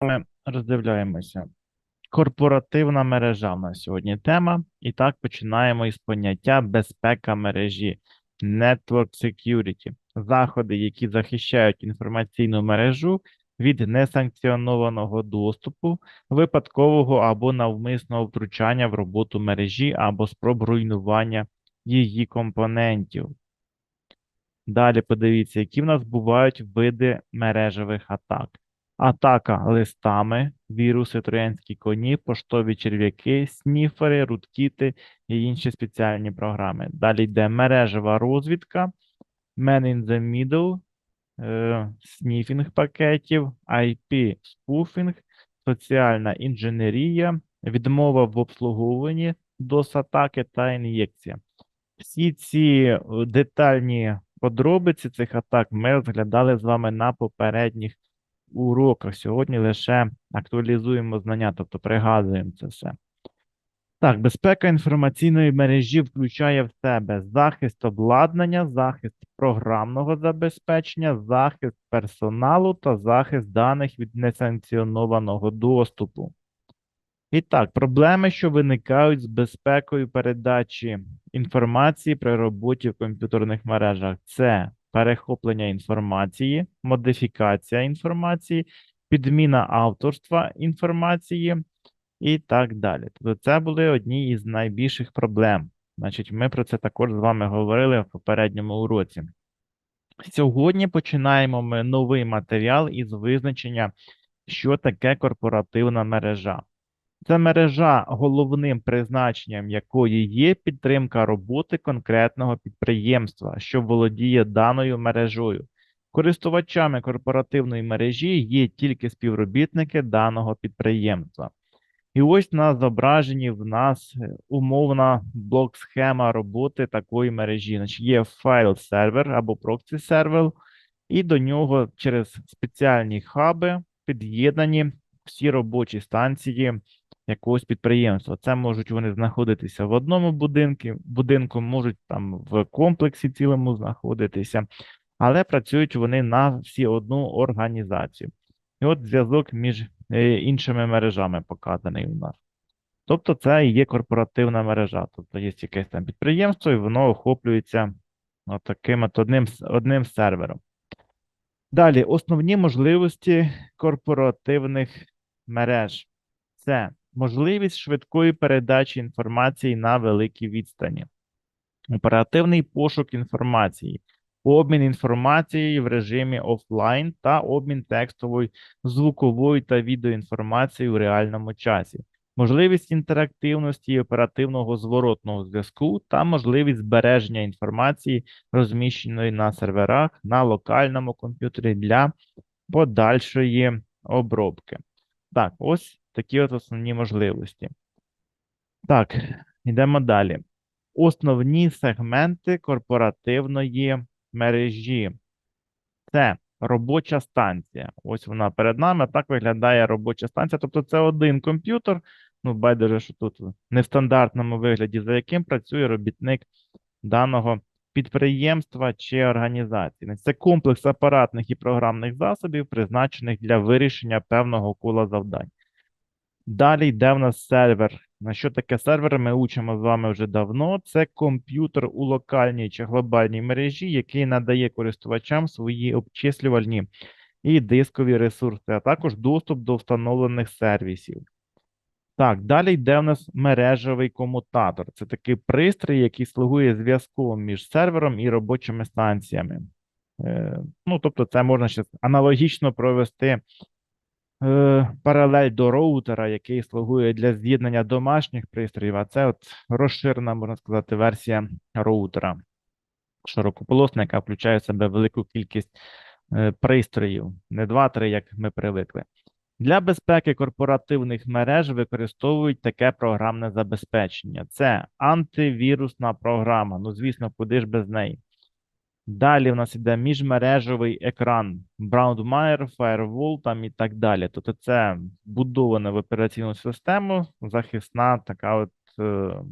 Ми роздивляємося. Корпоративна мережа в нас сьогодні тема. І так починаємо із поняття безпека мережі, Network Security, заходи, які захищають інформаційну мережу від несанкціонованого доступу, випадкового або навмисного втручання в роботу мережі або спроб руйнування її компонентів. Далі подивіться, які в нас бувають види мережевих атак. Атака листами, віруси, троянські коні, поштові черв'яки, сніфери, руткіти і інші спеціальні програми. Далі йде мережева розвідка, Man in the Middle, е, сніфінг пакетів, IP спуфінг, соціальна інженерія, відмова в обслуговуванні, DOS-атаки та ін'єкція. Всі ці е, детальні подробиці цих атак ми розглядали з вами на попередніх уроках. Сьогодні лише актуалізуємо знання, тобто пригадуємо це все. Так, безпека інформаційної мережі включає в себе захист обладнання, захист програмного забезпечення, захист персоналу та захист даних від несанкціонованого доступу. І так, проблеми, що виникають з безпекою передачі інформації при роботі в комп'ютерних мережах, це перехоплення інформації, модифікація інформації, підміна авторства інформації і так далі. Тобто це були одні із найбільших проблем. Значить, ми про це також з вами говорили в попередньому уроці. Сьогодні починаємо ми новий матеріал із визначення, що таке корпоративна мережа. Це мережа, головним призначенням якої є підтримка роботи конкретного підприємства, що володіє даною мережою. Користувачами корпоративної мережі є тільки співробітники даного підприємства. І ось на зображенні в нас е, умовна блок-схема роботи такої мережі. Значить, Є файл-сервер або проксі-сервер, і до нього через спеціальні хаби під'єднані всі робочі станції якогось підприємства. Це можуть вони знаходитися в одному будинку, будинку, можуть там в комплексі цілому знаходитися, але працюють вони на всі одну організацію. І от зв'язок між е, іншими мережами показаний у нас. Тобто, це є корпоративна мережа. Тобто є якесь там підприємство, і воно охоплюється таким от одним, одним сервером. Далі, основні можливості корпоративних мереж. Це можливість швидкої передачі інформації на великій відстані, оперативний пошук інформації, обмін інформацією в режимі офлайн та обмін текстовою, звуковою та відеоінформацією в реальному часі, можливість інтерактивності і оперативного зворотного зв'язку та можливість збереження інформації, розміщеної на серверах на локальному комп'ютері для подальшої обробки. Так, ось такі от основні можливості. Так, йдемо далі. Основні сегменти корпоративної мережі. Це робоча станція. Ось вона перед нами. Так виглядає робоча станція. Тобто, це один комп'ютер. Ну, байдуже, що тут не в стандартному вигляді, за яким працює робітник даного підприємства чи організації. Це комплекс апаратних і програмних засобів, призначених для вирішення певного кола завдань. Далі йде в нас сервер. На що таке сервер? Ми учимо з вами вже давно. Це комп'ютер у локальній чи глобальній мережі, який надає користувачам свої обчислювальні і дискові ресурси, а також доступ до встановлених сервісів. Так, далі йде в нас мережевий комутатор. Це такий пристрій, який слугує зв'язком між сервером і робочими станціями. Е, ну, тобто, це можна ще аналогічно провести паралель до роутера, який слугує для з'єднання домашніх пристроїв, а це от розширена, можна сказати, версія роутера широкополосна, яка включає в себе велику кількість е, пристроїв, не два-три, як ми привикли. Для безпеки корпоративних мереж використовують таке програмне забезпечення. Це антивірусна програма. Ну, звісно, куди ж без неї. Далі в нас іде міжмережевий екран, Brownmeyer, Firewall там і так далі. Тобто це будована в операційну систему, захисна така от е,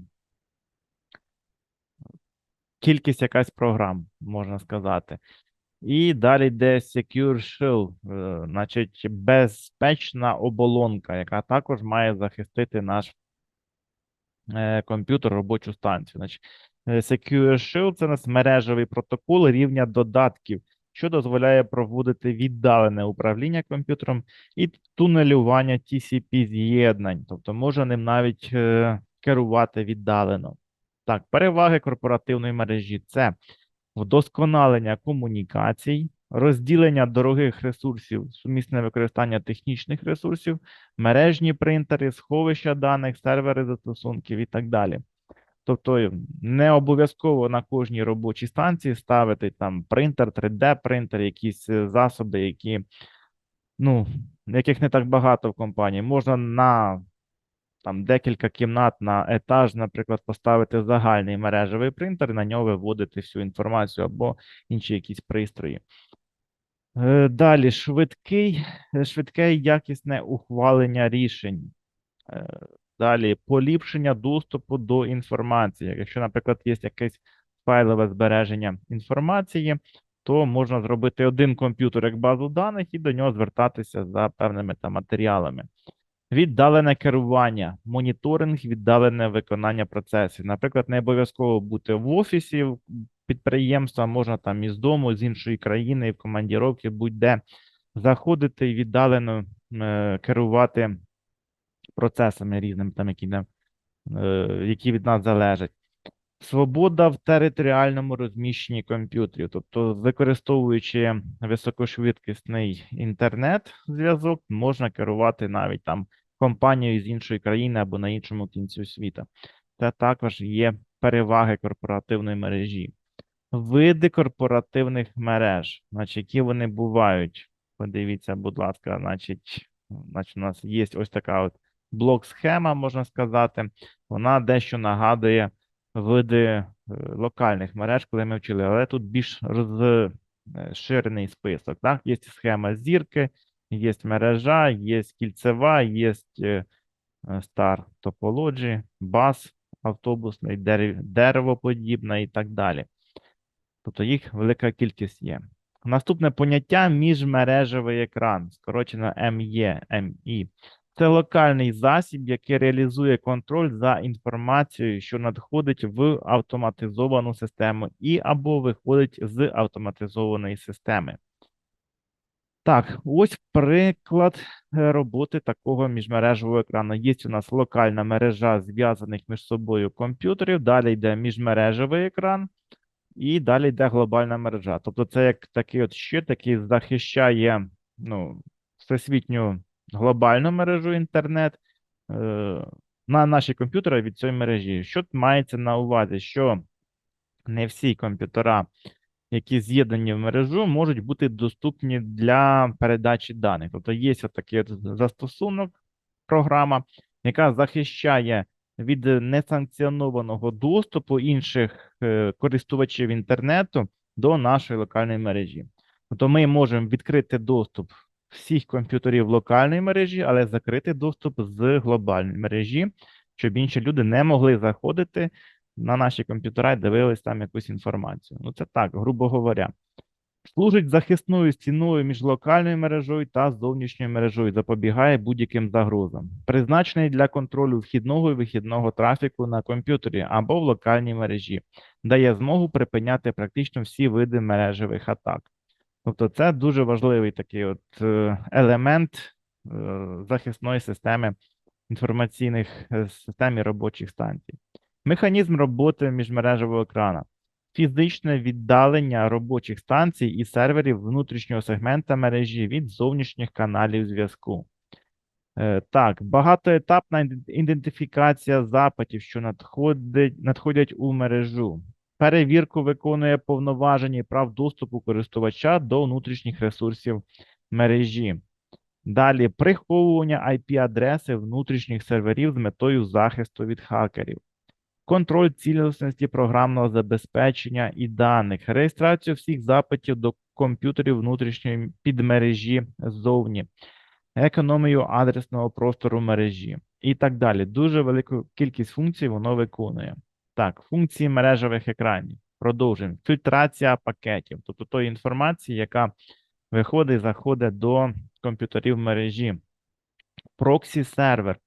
кількість якась програм, можна сказати. І далі йде Secure Shield, е, значить безпечна оболонка, яка також має захистити наш е, комп'ютер, робочу станцію. Значить, Secure Shield – це у нас мережевий протокол рівня додатків, що дозволяє проводити віддалене управління комп'ютером і тунелювання TCP з'єднань, тобто може ним навіть е, керувати віддалено. Так, переваги корпоративної мережі це вдосконалення комунікацій, розділення дорогих ресурсів, сумісне використання технічних ресурсів, мережні принтери, сховища даних, сервери застосунків і так далі. Тобто не обов'язково на кожній робочій станції ставити там принтер, 3D-принтер, якісь е, засоби, які, ну, яких не так багато в компанії. Можна на там декілька кімнат на етаж, наприклад, поставити загальний мережевий принтер і на нього виводити всю інформацію або інші якісь пристрої. Е, Далі швидкий, е, швидке і якісне ухвалення рішень. Далі поліпшення доступу до інформації. Якщо, наприклад, є якесь файлове збереження інформації, то можна зробити один комп'ютер як базу даних і до нього звертатися за певними там матеріалами. Віддалене керування, моніторинг, віддалене виконання процесів. Наприклад, не обов'язково бути в офісі підприємства, можна там із дому, з іншої країни, в командіровки, будь-де заходити і віддалено е, керувати процесами різними, там, які, не- які від нас залежать. Свобода в територіальному розміщенні комп'ютерів, тобто використовуючи високошвидкісний інтернет-зв'язок, можна керувати навіть там компанією з іншої країни або на іншому кінцю світа. Це також є переваги корпоративної мережі. Види корпоративних мереж, значить, які вони бувають. Подивіться, будь ласка, значить, значить, у нас є ось така от блок-схема, можна сказати. Вона дещо нагадує види е, локальних мереж, коли ми вчили, але тут більш розширений список. Так? Є схема зірки, є мережа, є кільцева, є е, Star Topology, бас автобусний, дерев- деревоподібна і так далі. Тобто їх велика кількість є. Наступне поняття міжмережевий екран, скорочено МЄ, МІ. Це локальний засіб, який реалізує контроль за інформацією, що надходить в автоматизовану систему і або виходить з автоматизованої системи. Так, ось приклад е, роботи такого міжмережевого екрану. Є у нас локальна мережа зв'язаних між собою комп'ютерів, далі йде міжмережевий екран, і далі йде глобальна мережа. Тобто це як такий от щит, який захищає ну, всесвітню глобальну мережу інтернет е, на наші комп'ютери від цієї мережі. Що мається на увазі? Що не всі комп'ютера, які з'єднані в мережу, можуть бути доступні для передачі даних. Тобто є такий застосунок, програма, яка захищає від несанкціонованого доступу інших е, користувачів інтернету до нашої локальної мережі. Тобто ми можемо відкрити доступ всіх комп'ютерів локальної мережі, але закрити доступ з глобальної мережі, щоб інші люди не могли заходити на наші комп'ютера і дивились там якусь інформацію. Ну, це так, грубо говоря. Служить захисною стіною між локальною мережою та зовнішньою мережою, запобігає будь-яким загрозам. Призначений для контролю вхідного і вихідного трафіку на комп'ютері або в локальній мережі, дає змогу припиняти практично всі види мережевих атак. Тобто, це дуже важливий такий от е, елемент е, захисної системи інформаційних е, систем робочих станцій. Механізм роботи міжмережевого екрана. Фізичне віддалення робочих станцій і серверів внутрішнього сегмента мережі від зовнішніх каналів зв'язку. Так, багатоетапна ідентифікація запитів, що надходять у мережу. Перевірку виконує повноваження і прав доступу користувача до внутрішніх ресурсів мережі. Далі приховування IP-адреси внутрішніх серверів з метою захисту від хакерів. Контроль цілісності програмного забезпечення і даних, реєстрацію всіх запитів до комп'ютерів внутрішньої підмережі ззовні, економію адресного простору мережі і так далі. Дуже велику кількість функцій воно виконує. Так, функції мережевих екранів. Продовжуємо. Фільтрація пакетів, тобто тої інформації, яка виходить, і заходить до комп'ютерів мережі. Проксі сервер,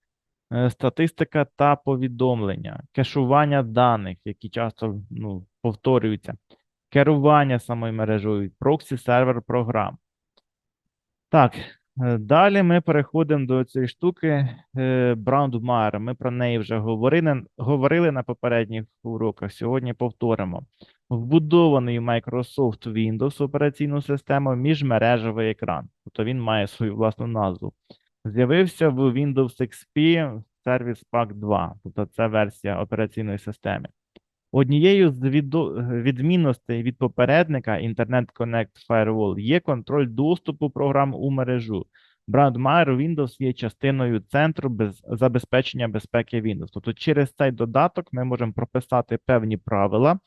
е, статистика та повідомлення, кешування даних, які часто ну, повторюються, керування самою мережею, проксі сервер програм. Так, далі ми переходимо до цієї штуки е, Ми про неї вже говорили, говорили на попередніх уроках. Сьогодні повторимо. Вбудований Microsoft Windows операційну систему міжмережевий екран. Тобто він має свою власну назву. З'явився в Windows XP Service Pack 2, тобто це версія операційної системи. Однією з відмінностей від попередника Internet Connect Firewall є контроль доступу програм у мережу. Brandmeier Windows є частиною центру без забезпечення безпеки Windows. Тобто через цей додаток ми можемо прописати певні правила,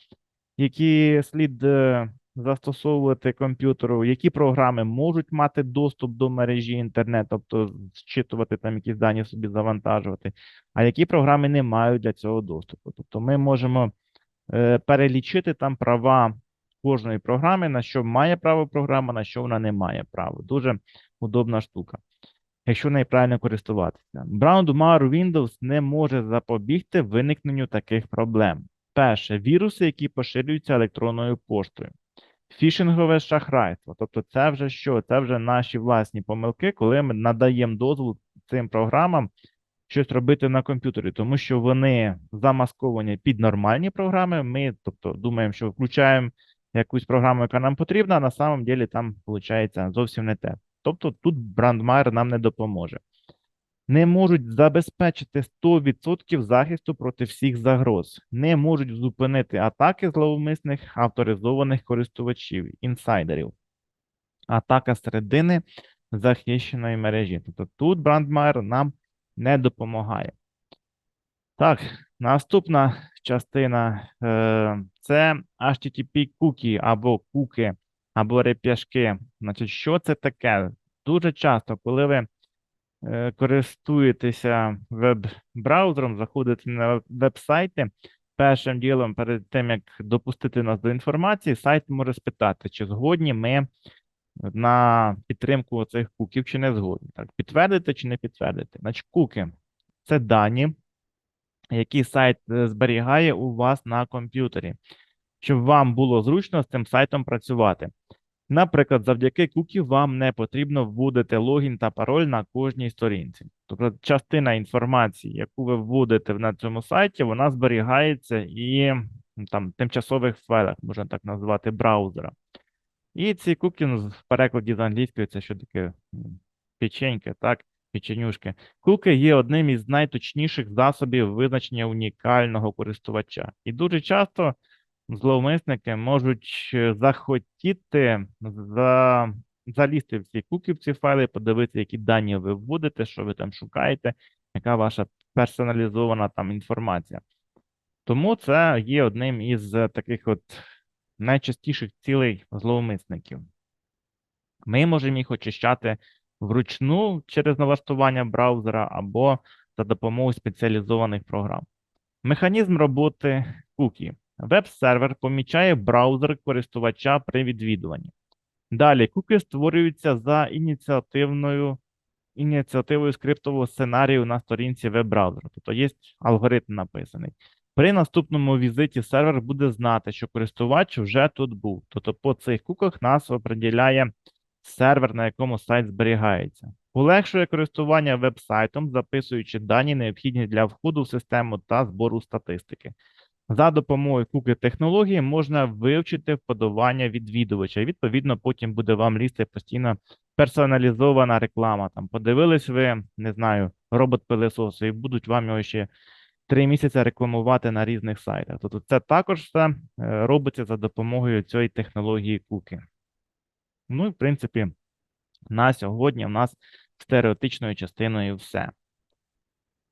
які слід е, застосовувати комп'ютеру, які програми можуть мати доступ до мережі інтернет, тобто зчитувати там якісь дані собі завантажувати, а які програми не мають для цього доступу. Тобто ми можемо перелічити там права кожної програми, на що має право програма, на що вона не має права. Дуже удобна штука. Якщо нею правильно користуватися. Brandmeier Windows не може запобігти виникненню таких проблем. Перше, віруси, які поширюються електронною поштою. Фішингове шахрайство. Тобто, це вже що? Це вже наші власні помилки, коли ми надаємо дозвіл цим програмам щось робити на комп'ютері, тому що вони замасковані під нормальні програми. Ми, тобто, думаємо, що включаємо якусь програму, яка нам потрібна, а на самом деле там виходить зовсім не те. Тобто тут брандмайер нам не допоможе. Не можуть забезпечити 100% захисту проти всіх загроз, не можуть зупинити атаки зловмисних авторизованих користувачів, інсайдерів. Атака середини захищеної мережі. Тобто тут брандмайер нам не допомагає. Так, наступна частина е, це HTTP кукі або куки, або реп'яшки. Значить, що це таке? Дуже часто, коли ви е, користуєтеся веб-браузером, заходите на веб-сайти, першим ділом, перед тим, як допустити нас до інформації, сайт може спитати, чи згодні ми на підтримку цих куків, чи не згодні. Так, підтвердити чи не підтвердити. Значить, куки це дані, які сайт е, зберігає у вас на комп'ютері, щоб вам було зручно з цим сайтом працювати. Наприклад, завдяки кукі вам не потрібно вводити логін та пароль на кожній сторінці. Тобто частина інформації, яку ви вводите на цьому сайті, вона зберігається і там тимчасових файлах, можна так назвати, браузера. І ці куки ну, в перекладі з англійської це що таке м, печеньки, так, печенюшки. Куки є одним із найточніших засобів визначення унікального користувача. І дуже часто зловмисники можуть е, захотіти за... залізти в ці куки, в ці файли, подивитися, які дані ви вводите, що ви там шукаєте, яка ваша персоналізована там інформація. Тому це є одним із е, таких от найчастіших цілей зловмисників. Ми можемо їх очищати вручну через налаштування браузера або за допомогою спеціалізованих програм. Механізм роботи кукі. Веб-сервер помічає браузер користувача при відвідуванні. Далі куки створюються за ініціативною ініціативою скриптового сценарію на сторінці веб-браузера. Тобто є алгоритм написаний. При наступному візиті сервер буде знати, що користувач вже тут був. Тобто по цих куках нас определяє сервер, на якому сайт зберігається. Полегшує користування веб-сайтом, записуючи дані, необхідні для входу в систему та збору статистики. За допомогою куки технології можна вивчити вподобання відвідувача. І, відповідно, потім буде вам лізти постійно персоналізована реклама. Там подивились ви, не знаю, робот-пилесос, і будуть вам його ще три місяці рекламувати на різних сайтах. Тобто це також все е, робиться за допомогою цієї технології куки. Ну і в принципі, на сьогодні в нас стереотичною частиною все.